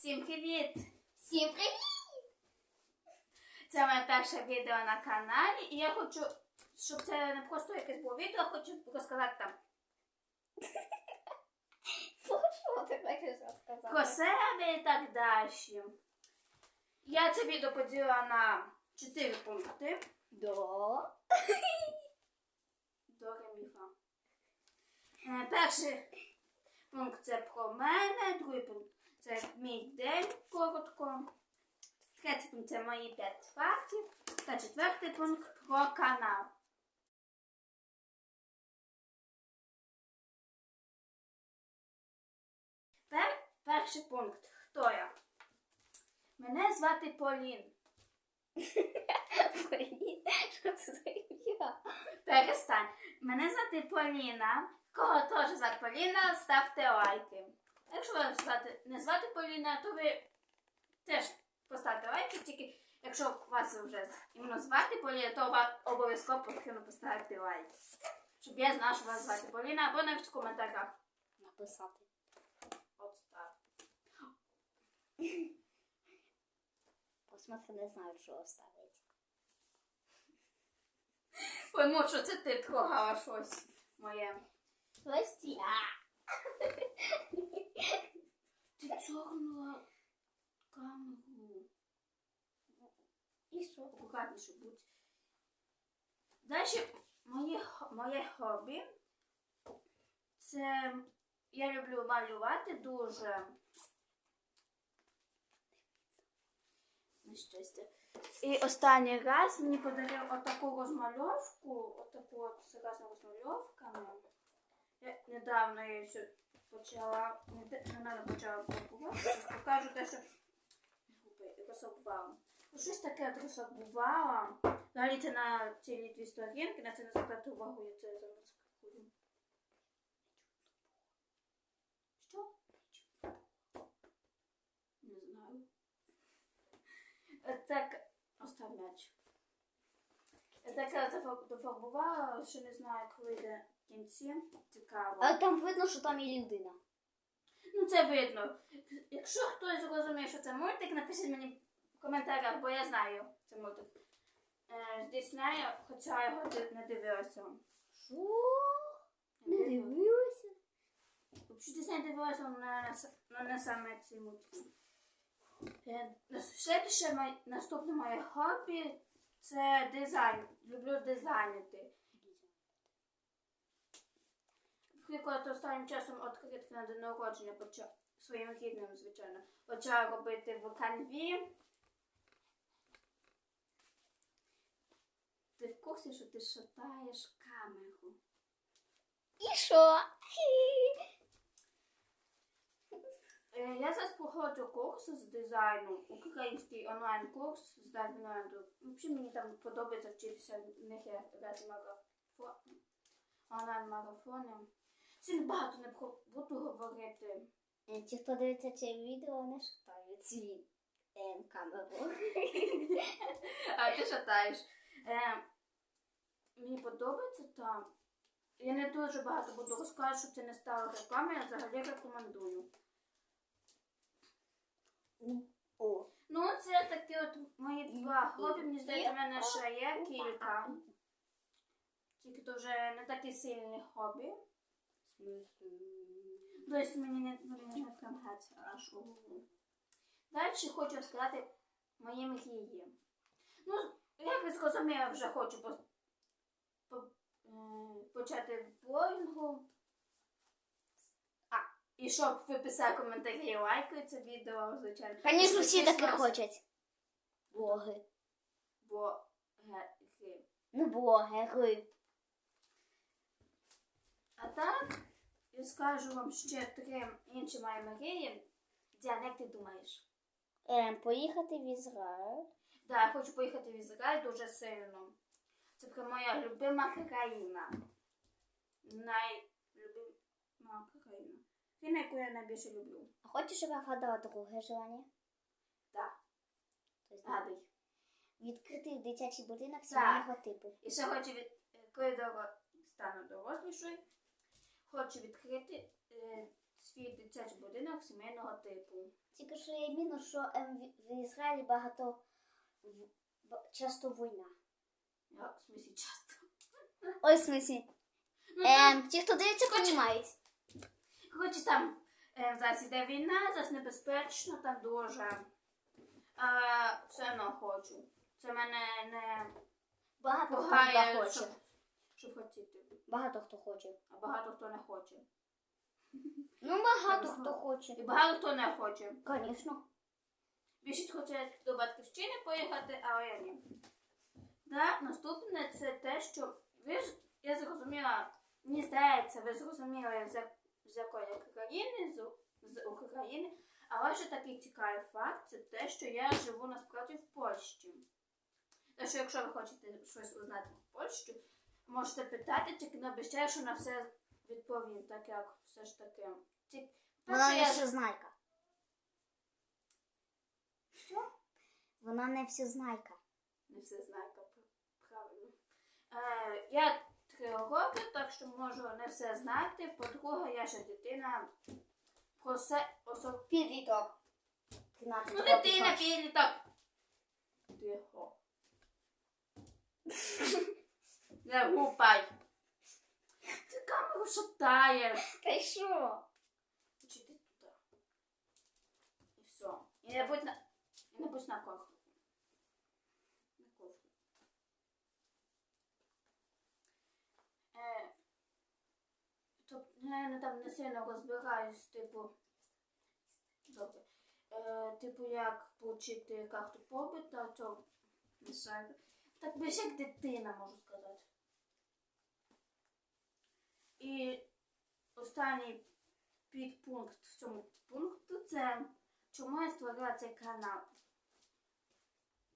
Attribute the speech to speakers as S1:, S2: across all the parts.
S1: Всім привіт!
S2: Всім привіт!
S1: Це моє перше відео на каналі, і я хочу, щоб це не просто якесь було відео, хочу розказати там
S2: Що ти хочеш розказати?
S1: про себе і так далі. Я це відео поділила на 4 пункти.
S2: Да.
S1: До реміфа. Е, Перший пункт це про мене, другий пункт це мій день коротко. Третій пункт це мої 5 фактів. Та четвертий пункт про канал. Пер, перший пункт. Хто я? Мене звати Полін.
S2: Блін, що це за ім'я?
S1: Перестань. Мене звати Поліна. Кого теж звати Поліна, ставте лайки. Якщо вас звати, не звати Поліна, то ви теж поставте лайки, тільки якщо вас вже іменно звати Поліна, то вам обов'язково потрібно поставити лайк. Щоб я знала, що вас звати Поліна, або навіть в коментарях.
S2: Написати.
S1: От так.
S2: Посмотри, не знаю, що оставити.
S1: Пойму, що це ти трогала щось моє.
S2: Ось я.
S1: Ти цогнула камеру.
S2: І що?
S1: акуратніше будь. Далі моє, моє хобі. Це я люблю малювати дуже. На щастя. І останній раз мені подарив отаку розмальовку, отаку от з різними розмальовками. Я недавно я ще почала, недавно почала пакувати. Зараз покажу те, що розсобувала. Ну, Щось таке от розсобувала. Далі це на цілі дві сторінки, на це не звертати увагу, я це зараз скажу. Що? Не знаю. Так, остав м'яч. Так я дофарбувала, ще не знаю, коли йде кінці. Цікаво.
S2: Але там видно, що там є людина.
S1: Ну, це видно. Якщо хтось зрозуміє, що це мультик, напишіть мені в коментарях, бо я знаю це мультик. Е, з Диснея, хоча я його не дивилася.
S2: Що? Не дивилася?
S1: Взагалі Дисней дивилася на, на, на саме ці мультики. Е, Следуще наступне моє хобі це дизайн. Люблю дизайнити. Наприклад, останнім часом відкритки на день народження почав своїм рідним, звичайно, почав робити в канві. Ти в курсі, що ти шатаєш камеру?
S2: І що?
S1: Е, Я зараз проходжу курс з дизайну, український онлайн-курс з Дайвінленду. Взагалі мені там подобається вчитися, в них марафони, онлайн-марафони. Сильно багато не буду говорити.
S2: Е, Ті, хто дивиться це відео, не шукають свій ем, камеру.
S1: А ти шатаєш. Е, мені подобається там. Я не дуже багато буду розказувати, щоб це не стало рекламою, я взагалі рекомендую.
S2: О.
S1: Ну, це такі от мої два хобі. Мені здається, в мене ще є кілька. Тільки то вже не такі сильні хобі. Тобто мені не, не прям геть аж у голову. Далі хочу розказати мої мрії. Ну, як ви зрозуміли, вже хочу по, по, е, почати в блогінгу. А, і щоб ви писали коментарі, лайкали це відео, звичайно.
S2: Звісно, всі таке хочуть. Блоги.
S1: Бо ге- ге.
S2: Ну, блогери.
S1: А так, я скажу вам ще три інші мої мрії. Діана, як ти думаєш?
S2: Ем, поїхати в Ізраїль.
S1: Да, я хочу поїхати в Ізраїль дуже сильно. Це така моя любима країна. Найлюбима країна. Країна, яку я найбільше люблю.
S2: А хочеш, щоб я вгадала друге желання?
S1: Так,
S2: Тобто,
S1: гадай.
S2: Відкрити дитячий будинок сімейного типу.
S1: І ще хочу від коли доро- стану дорослішою, хочу відкрити е, свій дитячий будинок сімейного типу.
S2: Тільки що є мінус, що ем, в- Ізраїлі багато в- б- часто війна.
S1: Як в смісі часто.
S2: Ой, в смислі.
S1: Ну,
S2: Ем, ті, хто дивиться, розуміють.
S1: Хоч там е, зараз іде війна, зараз небезпечно, там дуже. А, все одно хочу. Це мене не
S2: Багато хто
S1: пугає,
S2: хоче.
S1: щоб, щоб хотіти.
S2: Багато хто хоче.
S1: А багато хто не хоче.
S2: Ну, багато
S1: Звісно.
S2: хто хоче.
S1: І багато хто не хоче.
S2: Звісно.
S1: Більшість хоче до батьківщини поїхати, але я ні. Да, наступне це те, що ви ж, я зрозуміла, мені здається, ви зрозуміли, з, як- з якої країни, з, з України. Але ще такий цікавий факт це те, що я живу насправді в Польщі. Так що, якщо ви хочете щось узнати про Польщу, можете питати, тільки не обіцяю, що на все відповім, так як все ж таки. Ті-
S2: Вона не всезнайка. Вона не всезнайка.
S1: Не все знаю, як правильно. Е, я три роки, так що можу не все знати. По-друге, я ще дитина. Про все особ...
S2: Підліток.
S1: Ну, дитина, підліток. Тихо. Не гупай. Ти камеру шатаєш.
S2: Та й що?
S1: Чи ти туди? І все. І не будь на... І не будь на кухні. На кухні. Е, тобто, не там не сильно розбираюсь, типу. Добре. Е, типу, як получити карту побита, то не знаю. Так більше як дитина, можу сказати. І останній підпункт в цьому пункту це чому я створила цей канал.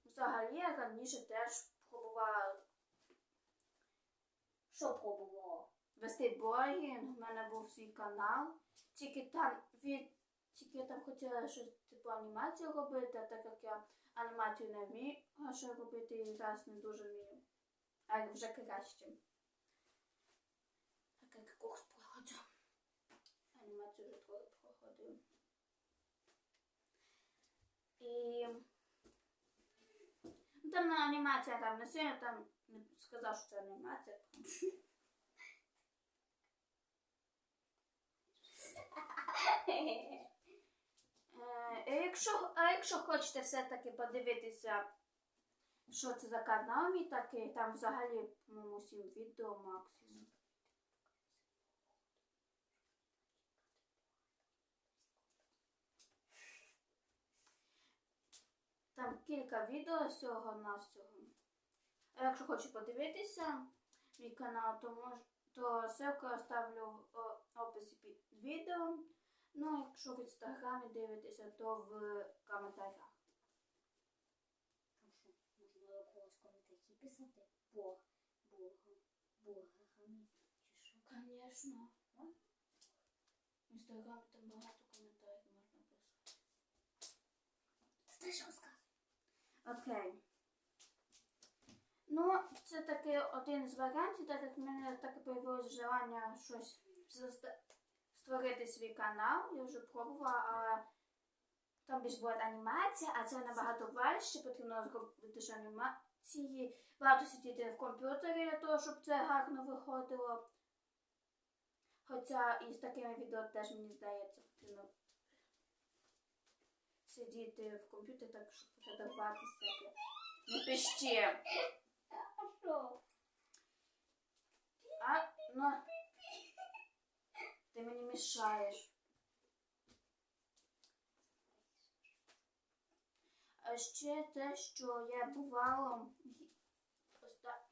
S1: Взагалі я раніше теж пробувала
S2: Що пробувало?
S1: вести блогінг, в мене був свій канал. Тільки там від тільки я там хотіла щось типу анімацію робити, а так як я анімацію не вмію а що робити і зараз не дуже вмію. А вже краще. Так як курс проходжу. Анімацію вже трохи проходив. І ну, там на анімація там не сильно там не сказав, що це анімація. Е, якщо, а якщо хочете все-таки подивитися, що це за канал мій такий, там взагалі, по-моєму, 7 відео максимум. Там кілька відео всього на всього. А якщо хочете подивитися мій канал, то мож, то ссылку оставлю в описі під відео. Ну, а якщо в інстаграмі дивитеся, то в коментарях.
S2: Там що, коментарі писати? Бога, Богами, чи що?
S1: Звісно. В інстаграмі там багато коментарів можна писати.
S2: Сказати?
S1: Окей. Ну, це таки один з варіантів, так як в мене таке появилось желання щось створити свій канал. Я вже пробувала, але там більш була анімація, а це набагато важче, потрібно зробити ж анімації. Багато сидіти в комп'ютері для того, щоб це гарно виходило. Хоча і з такими відео теж мені здається, потрібно сидіти в комп'ютері, так щоб редагуватися. Не пищи.
S2: А що?
S1: А, ну, ти мені мішаєш. А ще те, що я бувало оста-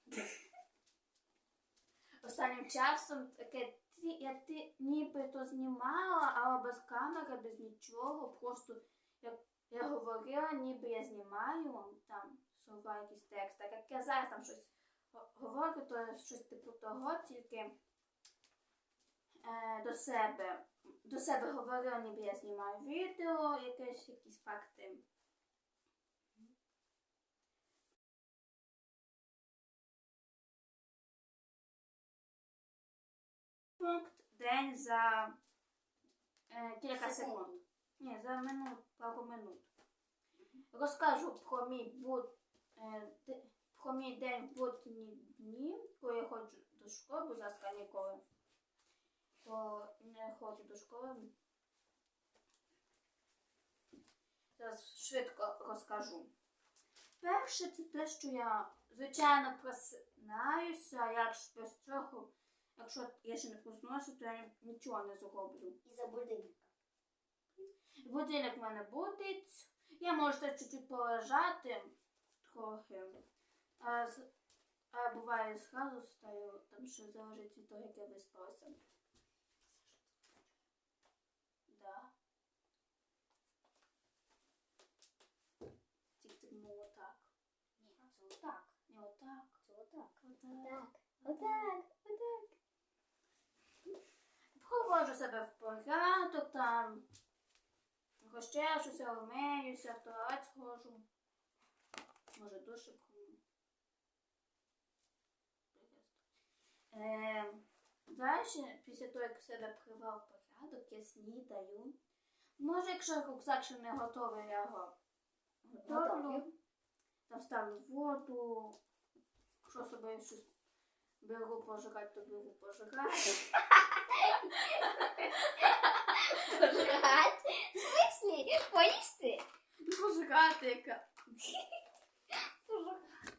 S1: останнім часом таке ти, я ти нібито знімала, але без камери, без нічого. Просто я говорила, ніби я знімаю там слова якийсь текст. Так як я зараз там щось говорю, то щось типу того, тільки е, до себе. До себе говорила, ніби я знімаю відео, якесь якісь факти. Пункт день за е, кілька
S2: Секунд.
S1: Ні, за минут, пару минут. Розкажу про мій буд, е, про мій день в будні дні, коли я ходжу до школи, бо зараз канікули. То не ходжу до школи. Зараз швидко розкажу. Перше, це те, що я, звичайно, просинаюся, як без цього, якщо я ще не проснулася, то я нічого не зроблю.
S2: І за будильника.
S1: Будильник в мене будить. Я можу ще чуть-чуть полежати трохи. А, а буває зразу встаю, там що залежить від того, як я виспалася. Да. Тільки ну отак.
S2: Ні, це отак.
S1: І отак.
S2: Це отак.
S1: Отак.
S2: Отак. Отак.
S1: Проводжу себе в порядок там. Розчешуся, вмиюся, в туалет схожу. Може прийму. Е, далі, після того, як себе привав порядок, я снідаю. Може, якщо рюкзак ще не готовий, я його готовлю.
S2: Готовлю.
S1: Там ставлю воду. Якщо собі щось беру пожирати, то беру пожирати.
S2: Пожрать? В смислі? Поїсти?
S1: Пожирати яка.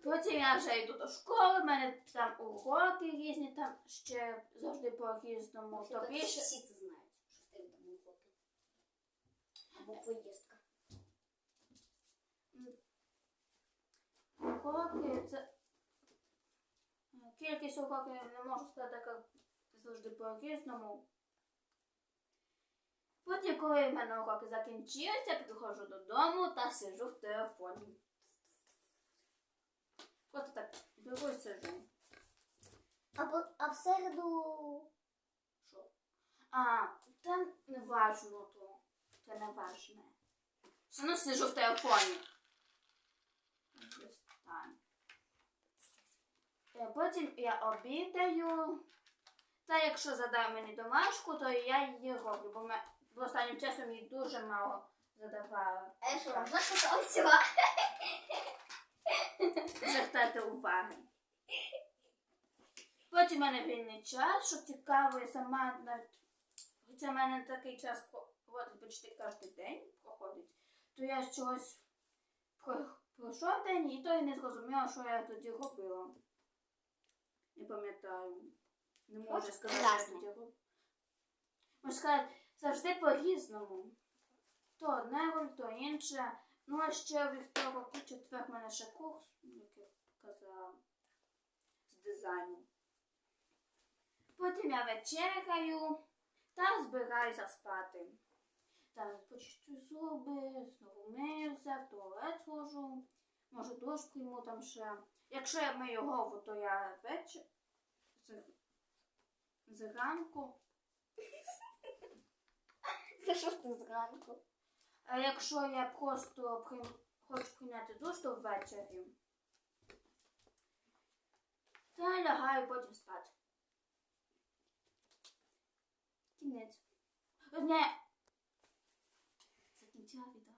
S1: Потім я вже йду до школи, в мене там уроки різні, там ще завжди по-різному. То більше
S2: Всі це знають, що в тебе там уроки. Або поїздка.
S1: уроки це. Кількість уроків не можу сказати, як завжди по-різному. Потім, коли в мене уроки закінчилися, приходжу додому та сиджу в телефоні. Просто так беру і сиджу.
S2: Або, а в середу...
S1: Що? А, це не важно то. Це не важне. Все одно сижу в телефоні. Е, Потім я обідаю. Та якщо задає мені домашку, то я її роблю, бо ми бо останнім часом їй дуже мало задавала.
S2: А я що, можна що?
S1: Звертайте уваги. Потім в мене вільний час, що цікаво, я сама навіть. Хоча в мене такий час проходить почти кожен день проходить, то я чогось пройшов день і то я не зрозуміла, що я тоді робила. Не пам'ятаю. Не можу сказати, що я тоді робила. Можу сказати, завжди по-різному. То одне то інше. Ну, а ще вівторок і четвер в мене ще курс, як я казала, з дизайну. Потім я вечеряю та збираюся спати. Там почистю зуби, знову миюся, в туалет схожу, може душ прийму там ще. Якщо я мию голову, то я вечір зранку.
S2: Це ти зранку?
S1: А якщо я просто прийм... хочу прийняти душ, то ввечері. Та лягаю потім спати. Кінець. Не. Закінчила відео.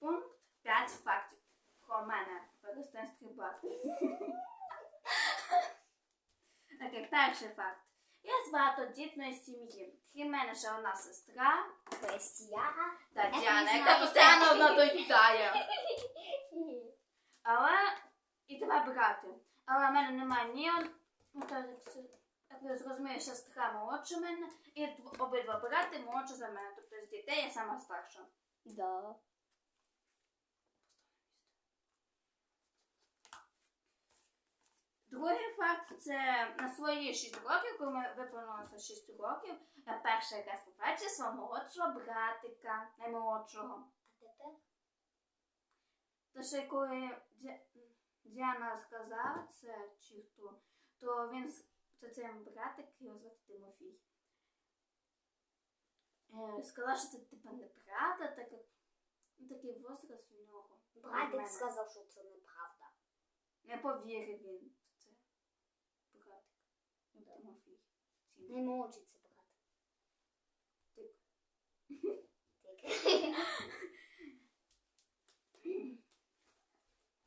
S1: Пункт 5 фактів про мене. Перестань стрибати. Окей, перший факт. Я з багатодітної сім'ї. Крім мене ще одна сестра
S2: Кристияна.
S1: Тетяна, яка постійно надоїдає. Але і два брати. Але в мене немає ні ну, як ви зрозумієте, сестра молодша мене, і обидва брати молодші за мене. Тобто з дітей я сама старша.
S2: Да.
S1: Другий факт це на свої 6 років, коли ми виповнилося 6 років, я перший раз побачила свого молодшого братика, наймолодшого.
S2: А тепер?
S1: То ще коли Діана сказала це чи хто, то він то це братик його звати Тимофій. Е, сказала, що це типа не брата, так як ну, такий возраст у нього.
S2: Братик сказав, що це неправда.
S1: Не повірив він.
S2: Да.
S1: Тимофій. Ці.
S2: Не це брат.
S1: Тик.
S2: Тик.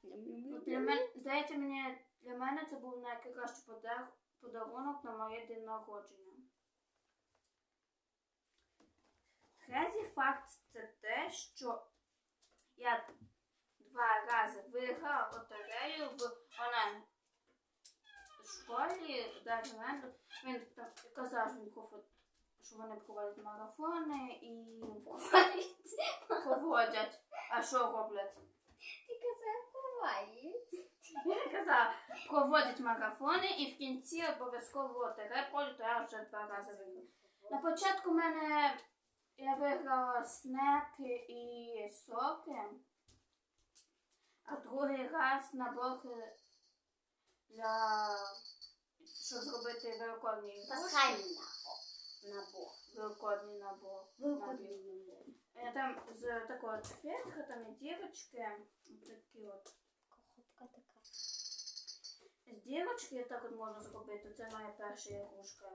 S1: Ну, Для мене, здається, мені, для мене це був найкращий подар- подарунок на моє день народження. Третій факт це те, що я два рази виграла лотерею в онлайн школі, навіть мене. Він так казав, він що вони проводять марафони і проводять. А що роблять?
S2: Ти казав, ховається.
S1: Він казав, проводять марафони і в кінці обов'язково пройдуть, то я вже два рази виграла. На початку в мене я виграла снеки і соки, а другий раз набор для щоб зробити ігрушки.
S2: Пасхальний набор.
S1: Великодний набор.
S2: Великодний набор.
S1: Там з такого фетра, там і дірочки. Такі от.
S2: Коробка така.
S1: З дірочки так от можна зробити. Це моя перша ігрушка.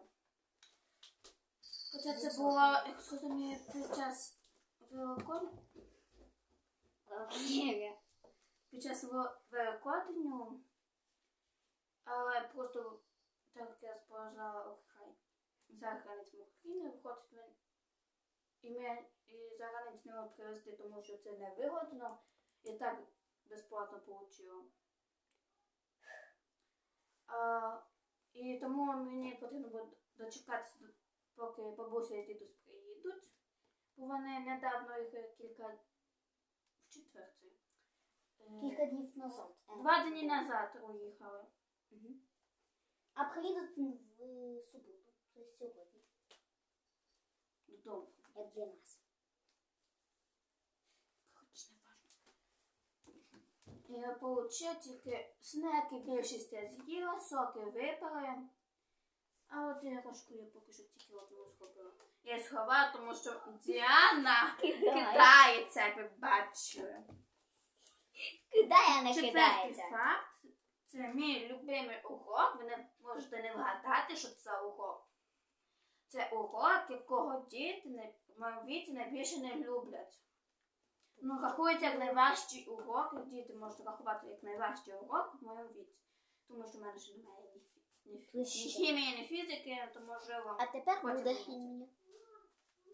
S1: Хоча це було, як сказати, під час Великодня. Під час Великодню. Але просто так я. І ми і за границю не можемо привезти, тому що це невигодно. І так безплатно отримала. А, і тому мені потрібно було дочекатися, поки бабуся і дідусь приїдуть. Бо вони недавно їх кілька в четвер це. е,
S2: Кілька днів назад.
S1: Два дні назад уїхали.
S2: Мгм. А приїдуть в суботу. Тобто сьогодні.
S1: Додому.
S2: Як для нас.
S1: Хоч не. Я получила тільки снеки більшість я з'їла, соки випили. А от іграшку я поки що тільки одну зробила. Я сховала, тому що Діана кидається, як ви бачили.
S2: Кидає, не
S1: Четвертий факт. Це мій любимий урок. Ви не можете не вгадати, що це урок. Це урок, якого діти не- в моєму віці найбільше не люблять. Ну, рахується як найважчий урок, діти можуть рахувати як найважчий урок в моєму віці. Тому що в мене ще немає ні, ні, ні хімії, ні фізики, то можливо
S2: А тепер буде хімія.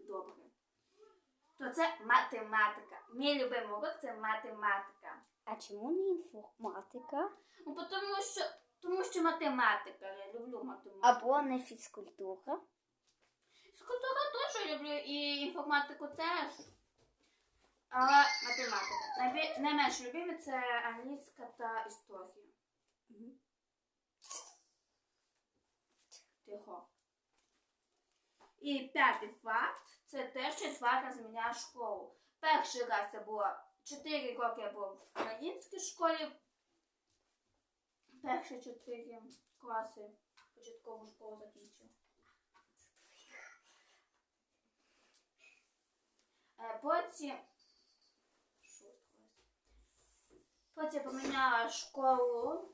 S1: добре. То це математика. Мій любимий урок це математика.
S2: А чому не інформатика?
S1: Ну, тому що, тому що математика. Я люблю математику.
S2: Або не фізкультура?
S1: Скульптура теж люблю і інформатику теж. Але математика. Найбі... Найменш любимі це англійська та історія. Тихо. І п'ятий факт це те, що я два рази міняла школу. Перший раз це було 4 роки я була в українській школі. Перші 4 класи початкову школу закінчила. Е, Потім. Потім поміняла школу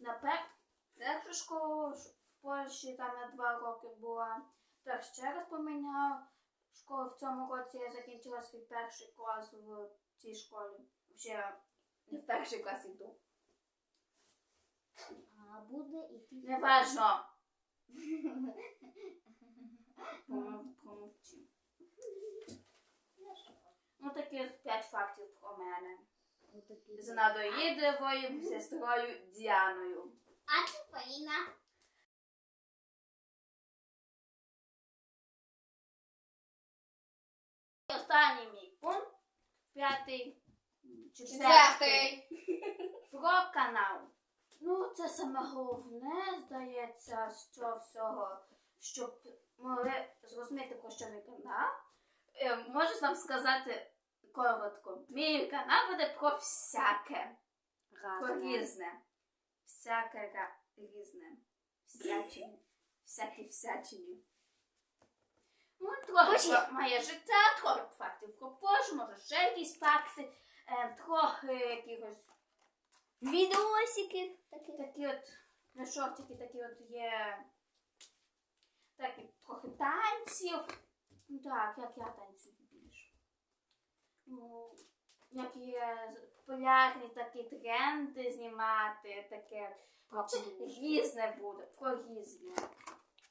S1: на пер... першу школу в Польщі там на два роки була. Так ще раз поміняла школу. В цьому році я закінчила свій перший клас в цій школі. Ще не в перший клас йду.
S2: А буде іти.
S1: Неважно. Пом- Помовчи. Ну таких п'ять фактів про мене. З надоїдливою сестрою Діаною.
S2: А це Поліна.
S1: П'ятий,
S3: Четвертий.
S1: про канал. Ну, це саме головне, здається, з цього всього, щоб могли зрозуміти, про що мій канал. Е, Можу вам сказати коротко. Мій канал буде про всяке. Про різне. Всяке різне. Всячині. Всякі всячині. Ну,
S2: Почі-
S1: моє життя, трохи фактів про Польщу, може ще якісь факти, е, трохи якихось
S2: Відосики. Такі.
S1: Такі от на шортики такі от є такі трохи танців. Ну так, як я танцюю більше. Ну, як є популярні такі тренди знімати, таке. Різне буде, про різне.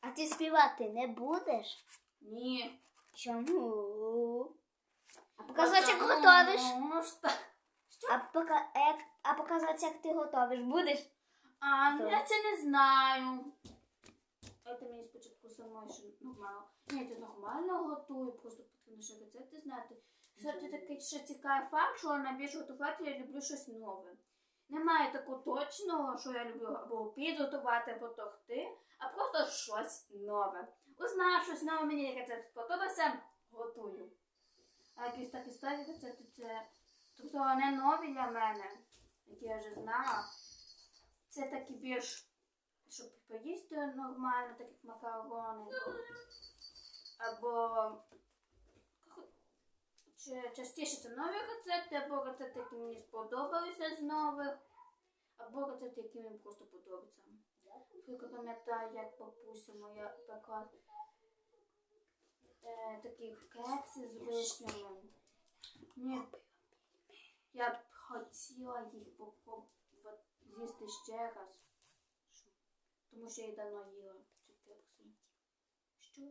S2: А ти співати не будеш?
S1: Ні.
S2: Чому? А показати, як готовиш?
S1: Ну, що?
S2: А, пока, а, як, а показати, як ти готовиш, будеш?
S1: А, ну, я це не знаю. Це мені спочатку самої ще нормально. Ні, це нормально готую, просто потрібно ще рецепти знати. Що це такий ще цікавий факт, що найбільше готувати я люблю щось нове. Немає такого точного, що я люблю або обід готувати, або торти, а просто щось нове. Узнаю щось нове, мені рецепт сподобався, готую. А якісь такі старі рецепти це тобто не нові для мене, які я вже знала. Це такі більш, щоб поїсти нормально, так як макарони. Або частіше це нові рецепти, або рецепти, які мені сподобалися з нових, або рецепти, які мені просто подобаються. Тільки пам'ятаю, як бабуся моя пекла е, такі кекси з вишнями. Ні, я б хотіла їх попробувати з'їсти ще раз. Тому що я давно їла ці кекси. Що?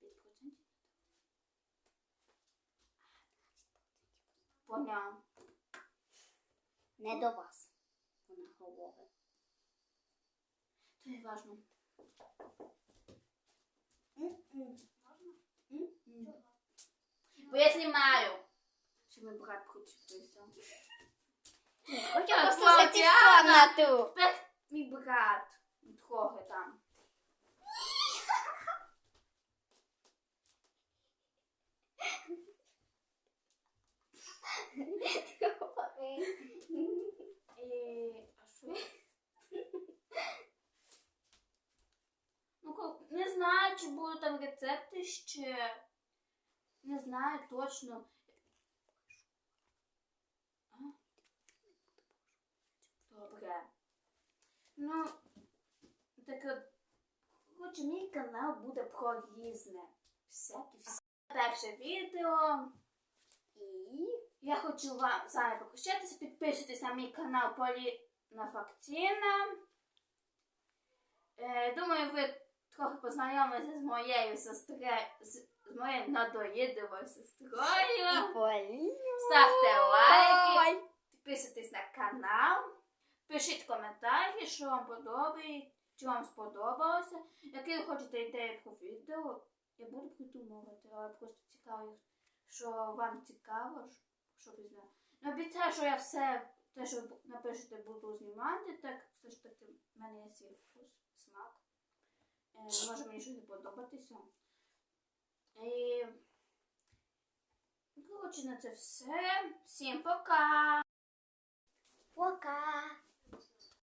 S1: П'ять процентів? Поняв.
S2: Не до вас. Вона говорить.
S1: Це не важно. Бо я знімаю. Що мій брат хоче прийти.
S2: Хочу
S1: А,
S2: просто
S1: Слава,
S2: зайти в
S1: Діана!
S2: комнату.
S1: Мій брат. Трохи там. І... А що? Ну, ко- не знаю, чи будуть там рецепти ще. Не знаю точно. Добре. Ну, так от, коротше, мій канал буде про різне. Всякі всі. Перше відео. І я хочу вам з вами попрощатися. Підписуйтесь на мій канал Поліна Фактіна. Е, думаю, ви трохи познайомилися з моєю сестрою, з, з моєю надоїдливою сестрою. Ставте лайки, підписуйтесь на канал, пишіть коментарі, що вам подобається, чи вам сподобалося. Які ви хочете ідеї про відео, я буду придумувати, але просто цікаво, що вам цікаво, щоб ви знали. Не обіцяю, що я все, те, що напишете, буду знімати, так все ж таки в мене є свій вкус, смак. Може мені щось не подобатися. І коротше на це все. Всім пока!
S2: Пока.